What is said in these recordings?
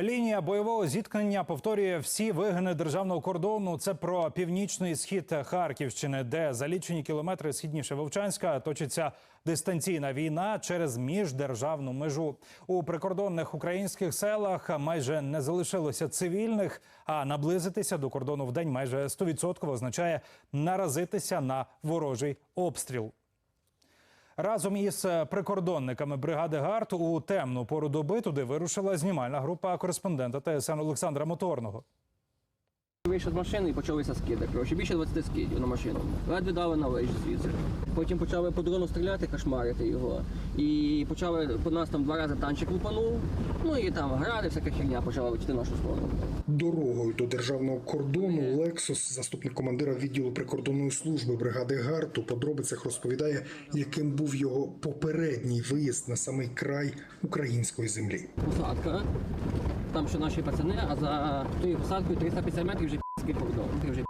Лінія бойового зіткнення повторює всі вигини державного кордону. Це про північний схід Харківщини, де за лічені кілометри східніше Вовчанська точиться дистанційна війна через міждержавну межу. У прикордонних українських селах майже не залишилося цивільних, а наблизитися до кордону в день майже 100% означає наразитися на ворожий обстріл. Разом із е, прикордонниками бригади ГАРД у темну пору доби туди вирушила знімальна група кореспондента ТСН Олександра Моторного. Вийшов з машини і почалися скиди. Коротше, більше 20 скидів на машину. Ледве дали на виїзд звідси. Потім почали по дрону стріляти, кошмарити його. І почали по нас там два рази танчик лупанув. Ну і там гради, всяка херня почала летіти в нашу сторону. Дорогою до державного кордону Лексус, заступник командира відділу прикордонної служби бригади ГАРД, у подробицях розповідає, яким був його попередній виїзд на самий край української землі. Посадка. Там ще наші пацани, а за тою посадкою 350 метрів вже вже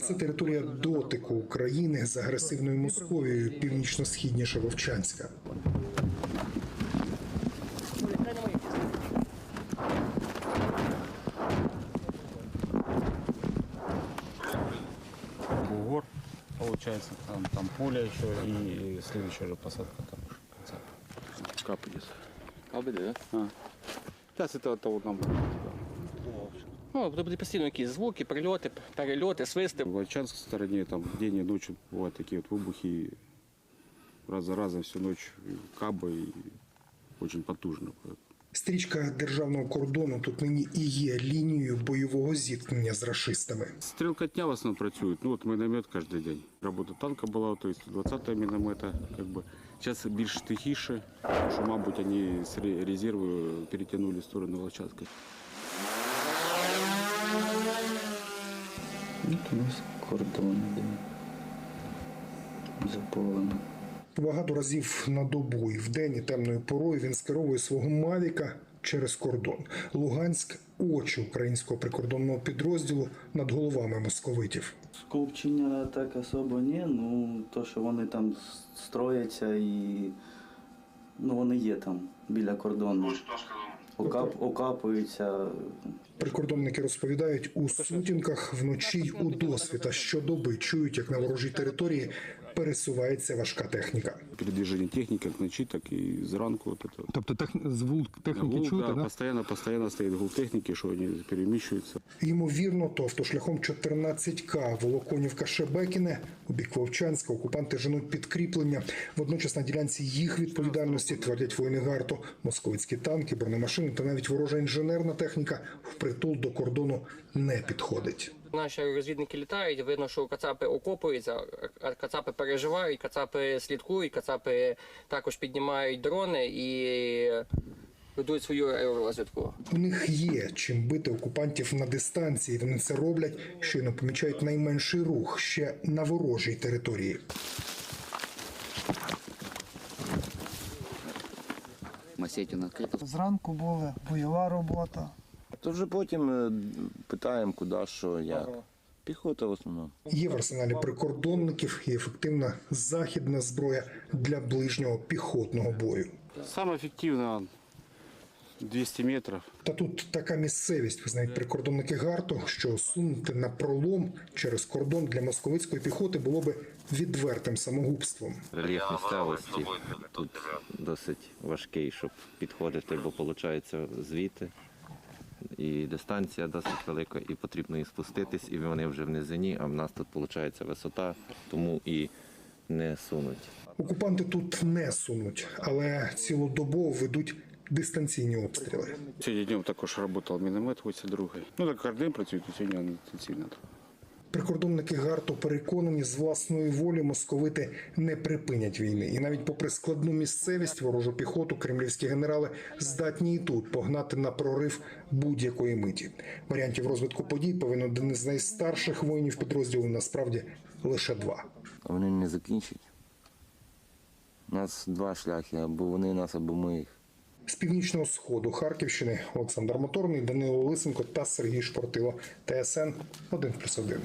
Це територія дотику України з агресивною Московією, північно-східніше Вовчанська. бугор, получается, там, там поле еще и следующая же посадка там. конца. Кап идет. Каби, да? А. Сейчас это, это вот нам Ну, буде постійно якісь звуки, прильоти, перельоти, свисти. в Вольчанской стороне там день и ночь бывают такие вот выбухи раз за разом всю ночь каба и очень потужно. Стрічка державного кордону тут нині і є лінією бойового зіткнення з рашистами. Стрелкотня в основном працюет. Ну вот миномет каждый день. Работа танка была, то есть 20 миномета. Как бы. Сейчас більш тихіше, що, мабуть, вони з ре- резерву перетягнули в сторону Волчанська. Вот у нас кордон іде. За полем. Багато разів на добу і вдень і темною порою він скеровує свого мавіка через кордон. Луганськ очі українського прикордонного підрозділу над головами московитів. Скупчення так особо ні, ну то, що вони там строяться і ну вони є там біля кордону. Окап, окапуються. Прикордонники розповідають, у сутінках вночі й у досвіта щодоби чують, як на ворожій території пересувається важка техніка. Передвижение техники як вночі, так і зранку. Тобто тех... звук техніки Гул, чути, да, да? Постоянно, постоянно стоит гул техники, що вони переміщуються. Ймовірно, то автошляхом 14К Волоконівка Шебекіне у бік Вовчанська окупанти женуть підкріплення. Водночас на ділянці їх відповідальності твердять воїни гарту. Московицькі танки, бронемашини та навіть ворожа інженерна техніка впритул до кордону не підходить. Наші розвідники літають, видно, що кацапи окопуються, кацапи переживають, кацапи слідкують, кацапи також піднімають дрони і ведуть свою аеророзвідку. У них є чим бити окупантів на дистанції. Вони це роблять, щойно помічають найменший рух ще на ворожій території. Відкрито. Зранку була бойова робота. То вже потім е, питаємо, куди, що, як. Піхота в основному. Є в арсеналі прикордонників і ефективна західна зброя для ближнього піхотного бою. Саме ефективно 200 метрів. Та тут така місцевість, визнають прикордонники гарту, що сунути на пролом через кордон для московицької піхоти було би відвертим самогубством. Рельєф місцевості тут досить важкий, щоб підходити, бо виходить звідти. І дистанція досить велика, і потрібно їх спуститись, і вони вже в низині, а в нас тут виходить висота, тому і не сунуть. Окупанти тут не сунуть, але цілодобово ведуть дистанційні обстріли. Сьогодні днем також працював міномет 82 Ну так кардин працює, працюють, а сьогодні інтенсивно. Прикордонники гарту переконані з власної волі московити не припинять війни, і навіть попри складну місцевість ворожу піхоту кремлівські генерали здатні і тут погнати на прорив будь-якої миті. Варіантів розвитку подій повинен один із найстарших воїнів підрозділу насправді лише два. Вони не закінчать. У нас два шляхи, або вони нас, або ми їх. З північного сходу Харківщини Олександр Моторний, Данило Лисенко та Сергій Шпортило. ТСН 1+,1.